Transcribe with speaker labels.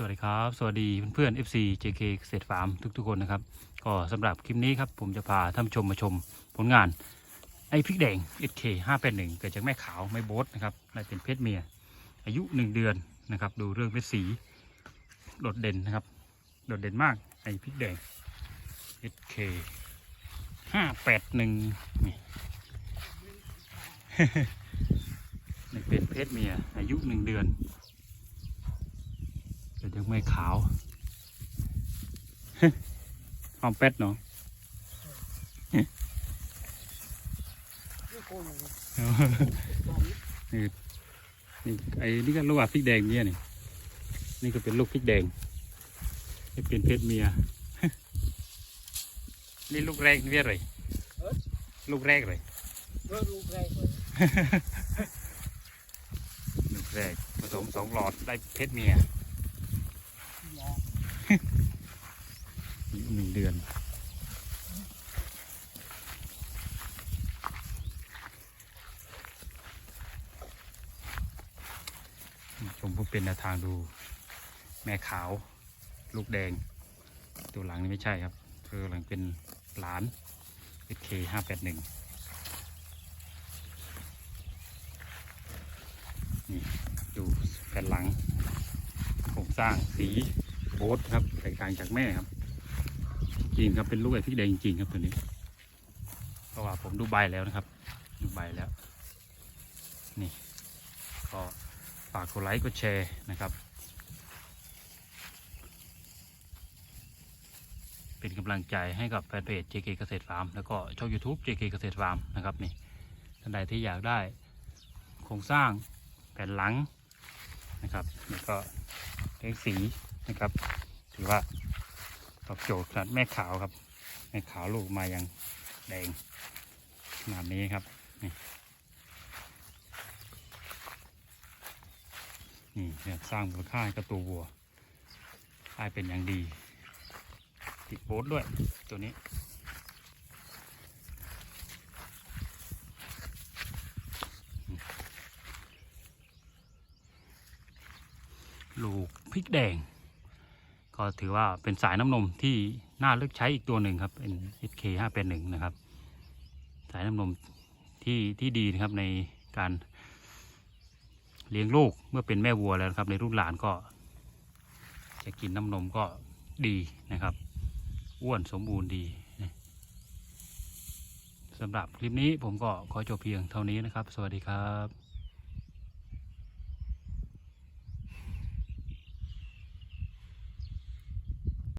Speaker 1: สวัสดีครับ สวัสดีเพื่อนๆ FC JK เกษตรฟาร์มทุกๆคนนะครับ ก็สำหรับคลิปนี้ครับ ผมจะพาท่านชมมาชมผลงาน ไอ้พริกแดง SK 581เกิดจากแม่ขาวไม่โบสนะครับและเป็นเพศเมีย อายุ 1 เดือนนะครับ ดูเรื่องเพศสีโดดเด่นนะครับ โดดเด่นมากไอ้พริกแดง SK 581นี่นี่เป็นเพศเมียอายุ 1 เดือน เดี๋ยวยังไม่ขาวหอมเป็ดเนาะนี่นี่ไอ้นี่ก็ลูกอะพริกแดงเนี่ยนี่นี่ก็เป็นลูกพริกแดงนี่เป็นเพศเมียนี่ลูกแรกนี่อะไร
Speaker 2: เอ๊ะ
Speaker 1: ลูกแรกเลย
Speaker 2: ลูกแรกเลย
Speaker 1: ลูกแรกผสมสองหลอดได้เพศเมีย อายุหนึ่งเดือน ชมเพื่อเป็นแนวทางดู แม่ขาว ลูกแดง ตัวหลังนี่ไม่ใช่ครับตัวหลังเป็นหลาน SK ห้าแปดหนึ่งนี่ ดูแผ่นหลังโครงสร้างสี โบทครับแตกต่างจากแม่ครับ จริงครับเป็นลูกไอ้พริกแดงจริงครับตัวนี้ เพราะว่าผมดูใบแล้วนะครับ ดูใบแล้ว นี่ ก็ฝากกดไลค์กดแชร์นะครับ เป็นกำลังใจให้กับแฟนเพจ JK เกษตรฟาร์มแล้วก็ช่อง YouTube JK เกษตรฟาร์มนะครับนี่ท่านใดที่อยากได้โครงสร้างแผ่นหลังนะครับแล้วก็เลี้ยงสี นะครับ ถือว่าตอบโจทย์ขนาดแม่ขาวครับ แม่ขาวลูกมาอย่างแดงขนาดนี้ครับ นี่นี่เนี่ยสร้างมูลค่าให้กับตัววัวได้เป็นอย่างดี ติดโบ๊ทด้วยตัวนี้ลูกพริกแดง ก็ถือว่าเป็นสายน้ำนมที่น่าเลือกใช้อีกตัวหนึ่งครับเป็น SK 5 8 1นะครับ สายน้ำนมที่ที่ดีนะครับในการเลี้ยงลูกเมื่อเป็นแม่วัวแล้วครับ ในรุ่นหลานก็ จะกินน้ำนมก็ดีนะครับ อ้วนสมบูรณ์ดีสำหรับคลิปนี้ผมก็ขอจบเพียงเท่านี้นะครับ สวัสดีครับ